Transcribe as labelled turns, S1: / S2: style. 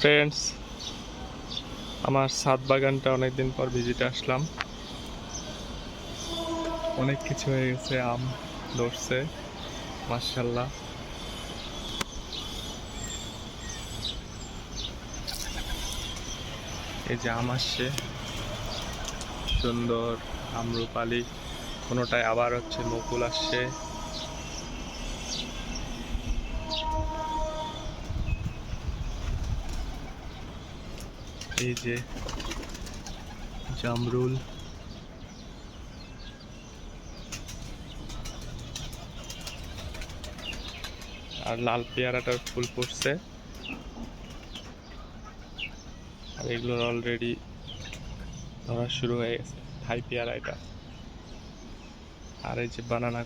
S1: Friends আমার সাত বাগানটা অনেকদিন পর ভিজিটে আসলাম। অনেক কিছু হয়ে গেছে, আম ধরছে মার্শাল্লাহ এই যে আম আসছে, সুন্দর আমরুপালি। কোনোটায় আবার হচ্ছে মুকুল আসছে। এই যে জামরুল। আর লাল পেয়ারাটার ফুল ফুটছে। আর এগুলোর অলরেডি ধরা শুরু হয়ে গেছে। থাই পেয়ারা এটা। আর এই যে বানানা